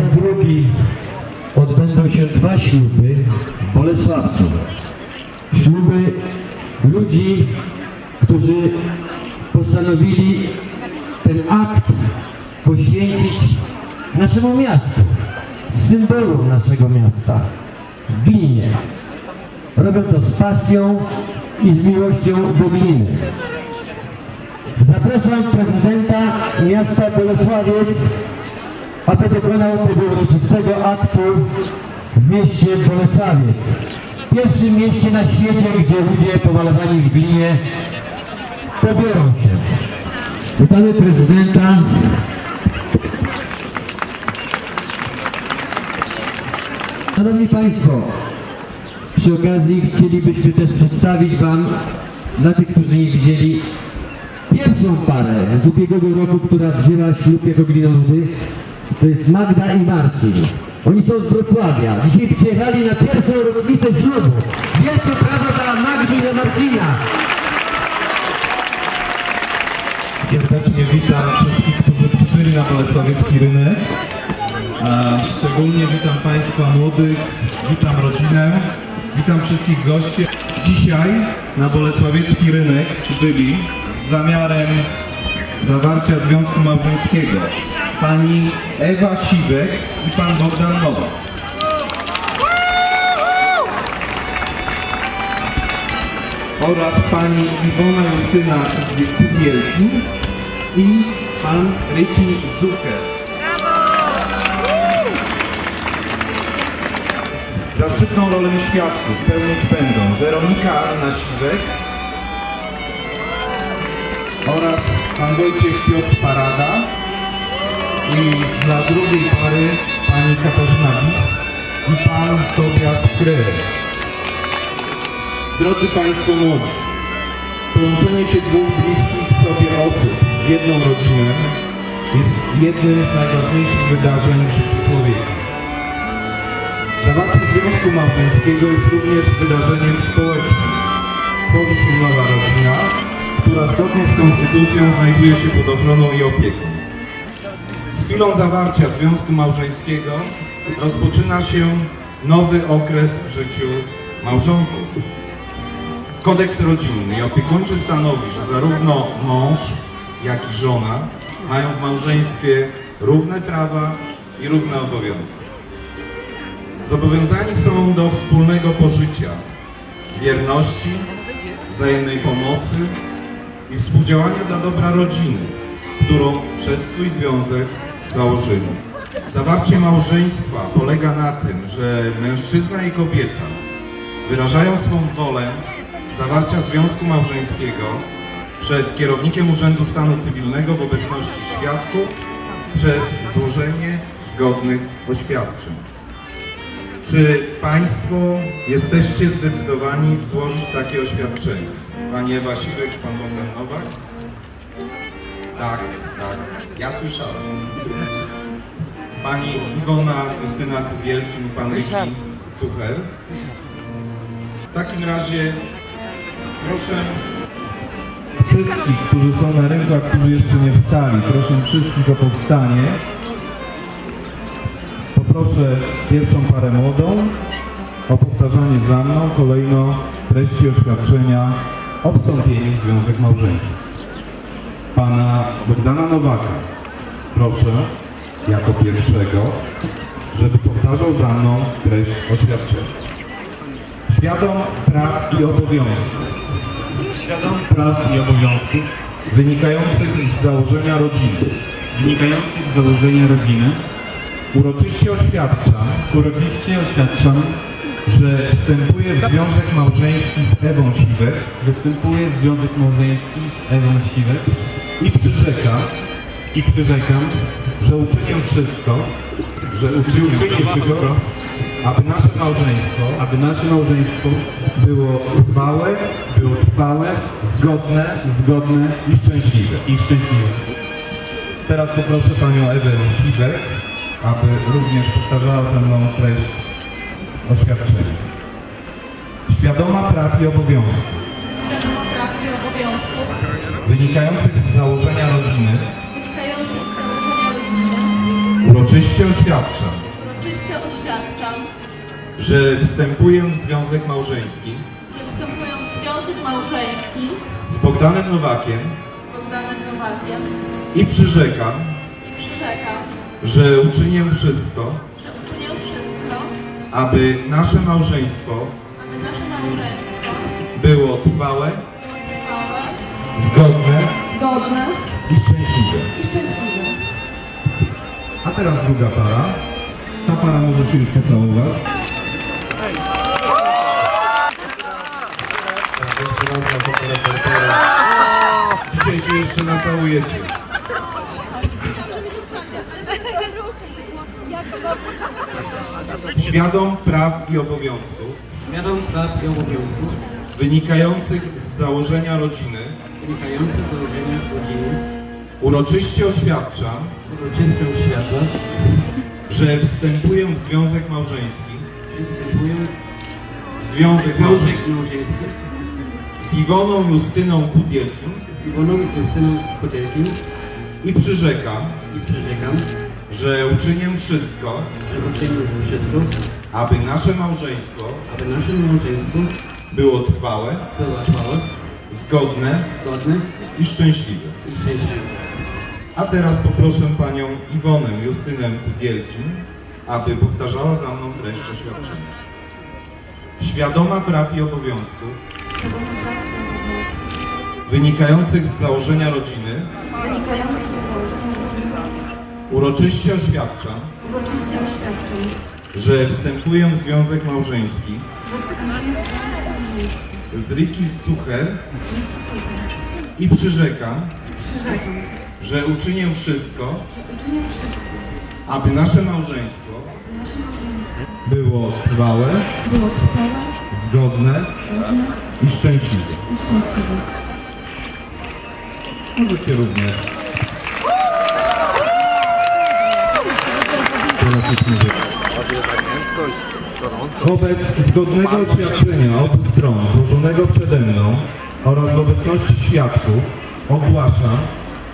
drogi odbędą się dwa śluby w Bolesławcu. Śluby ludzi, którzy postanowili ten akt poświęcić naszemu miastu, symbolu naszego miasta, Glinie. Robią to z pasją i z miłością do gliny. Zapraszam prezydenta miasta Bolesławiec, aby dokonał tego uroczystego aktu w mieście Bolesławiec. Pierwszym mieście na świecie, gdzie ludzie pomalowani w glinie pobiorą się. Witamy prezydenta. Szanowni Państwo, przy okazji chcielibyśmy też przedstawić Wam, dla tych, którzy nie widzieli, pierwszą parę z ubiegłego roku, która wzięła ślub jako glinoludy. To jest Magda i Marcin. Oni są z Wrocławia. Dzisiaj przyjechali na pierwszą rocznicę ślubu. Wielkie brawo dla Magdy i dla Marcina. Serdecznie witam wszystkich, którzy przybyli na Bolesławiecki rynek. Szczególnie witam Państwa młodych, witam rodzinę, witam wszystkich gości. Dzisiaj na Bolesławiecki rynek przybyli z zamiarem zawarcia związku małżeńskiego pani Ewa Siwek i pan Bogdan Nowak. oraz pani Iwona Justyna Kubielki i pan Ricky Zucker. Zaszczytną rolę świadków pełnić będą Weronika Anna Siwek oraz pan Wojciech Piotr Parada i dla drugiej pary pani Katarzyna Wis i pan Tobias Kryl. Drodzy Państwo młodzi, połączenie się dwóch bliskich sobie osób w jedną rodzinę jest jednym z najważniejszych wydarzeń w życiu człowieka. Zawarcie związku małżeńskiego jest również wydarzeniem społecznym. Tworzy się nowa rodzina, która zgodnie z konstytucją znajduje się pod ochroną i opieką. Z chwilą zawarcia związku małżeńskiego rozpoczyna się nowy okres w życiu małżonków. Kodeks rodzinny i opiekuńczy stanowi, że zarówno mąż, jak i żona mają w małżeństwie równe prawa i równe obowiązki. Zobowiązani są do wspólnego pożycia, wierności, wzajemnej pomocy i współdziałania dla dobra rodziny, którą przez swój związek założyli. Zawarcie małżeństwa polega na tym, że mężczyzna i kobieta wyrażają swą wolę zawarcia związku małżeńskiego przed kierownikiem Urzędu Stanu Cywilnego w obecności świadków przez złożenie zgodnych oświadczeń. Czy Państwo jesteście zdecydowani złożyć takie oświadczenie? Pani Ewa Siwek i Pan Bogdan Nowak? Tak, tak. Ja słyszałem. Pani Iwona Justyna Kubielkin i Pan Ryki Cucher? W takim razie proszę wszystkich, którzy są na rynku, a którzy jeszcze nie wstali, proszę wszystkich o powstanie. Poproszę pierwszą parę młodą o powtarzanie za mną kolejno treści oświadczenia o wstąpieniu w związek małżeński. Pana Bogdana Nowaka. Proszę jako pierwszego, żeby powtarzał za mną treść oświadczenia. Świadom praw i obowiązków. Świadom praw i obowiązków. Wynikających z założenia rodziny. wynikających z założenia rodziny. Uroczyście oświadczam, uroczyście oświadczam, że wstępuję w związek małżeński z Ewą Siwek. występuję w związek małżeński z Ewą Siwek i przyrzekam, i przyrzekam, że uczynię wszystko, że uczynię wszystko, aby nasze małżeństwo aby nasze małżeństwo było trwałe, było trwałe, zgodne zgodne i szczęśliwe. i szczęśliwe. Teraz poproszę Panią Ewę Siwek, aby również powtarzała ze mną treść oświadczenia. Świadoma praw i obowiązków Świadoma praw i obowiązków wynikających z założenia rodziny. Założenia rodziny. Uroczyście oświadczam, że wstępuję w związek małżeński że wstępuję w związek małżeński z Bogdanem Nowakiem z Bogdanem Nowakiem i przyrzekam, i przyrzekam, że uczynię wszystko, że uczynię wszystko, aby nasze małżeństwo aby nasze małżeństwo było trwałe, zgodne godne I szczęśliwe. i szczęśliwe. A teraz druga para. Ta para może się już pocałować. Tak, jeszcze raz dla fotoreportera. Dzisiaj się jeszcze nacałujecie. Świadom praw i obowiązków Świadom praw i obowiązków wynikających z założenia rodziny wynikających z założenia rodziny, uroczyście oświadczam, uroczystą świata, że wstępuję w związek małżeński, przystępuję w związek małżeński. małżeński. Z Iwoną Justyną Pudielkim z Iwoną Justyną i przyrzekam, i przyrzekam, że uczynię wszystko, że uczynię wszystko, aby nasze małżeństwo aby nasze małżeństwo było trwałe, było trwałe, zgodne zgodne i szczęśliwe. i szczęśliwe. A teraz poproszę panią Iwonę Justynę Pudielkin, aby powtarzała za mną treść oświadczenia. Świadoma praw i obowiązków Świadomy wynikających z założenia rodziny wynikających z założenia rodziny uroczyście oświadczam, uroczyście oświadczam, że wstępuję w związek małżeński że wstępuję w związek małżeński z Riki Cucher i przyrzekam, przyrzekam, że uczynię wszystko, że uczynię wszystko, aby nasze małżeństwo by nasze małżeństwo Było trwałe, było trwałe, zgodne godne i szczęśliwe. i szczęśliwe. Możecie również. Teraz już mówię. Wobec zgodnego oświadczenia obu stron złożonego przede mną oraz w obecności świadków ogłaszam,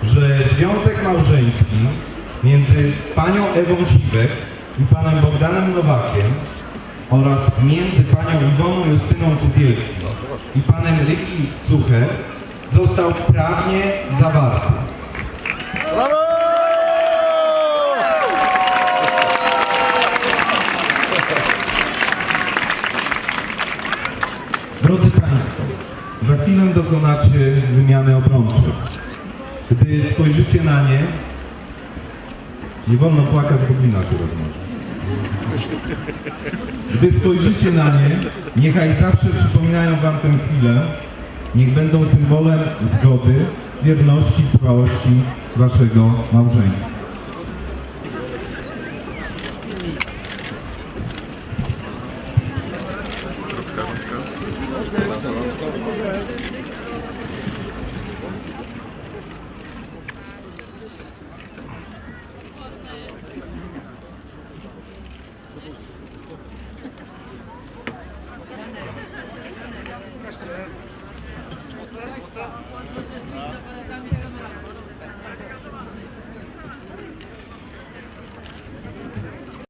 że związek małżeński między panią Ewą Siwek i panem Bogdanem Nowakiem oraz między panią Iwoną Justyną Kubielki i panem Ryki Cucher został prawnie zawarty. Drodzy za chwilę dokonacie wymiany obrączek. Gdy spojrzycie na nie, nie wolno płakać, bo glina się rozmoże. Gdy spojrzycie na nie, niechaj zawsze przypominają Wam tę chwilę, niech będą symbolem zgody, wierności trwałości Waszego małżeństwa.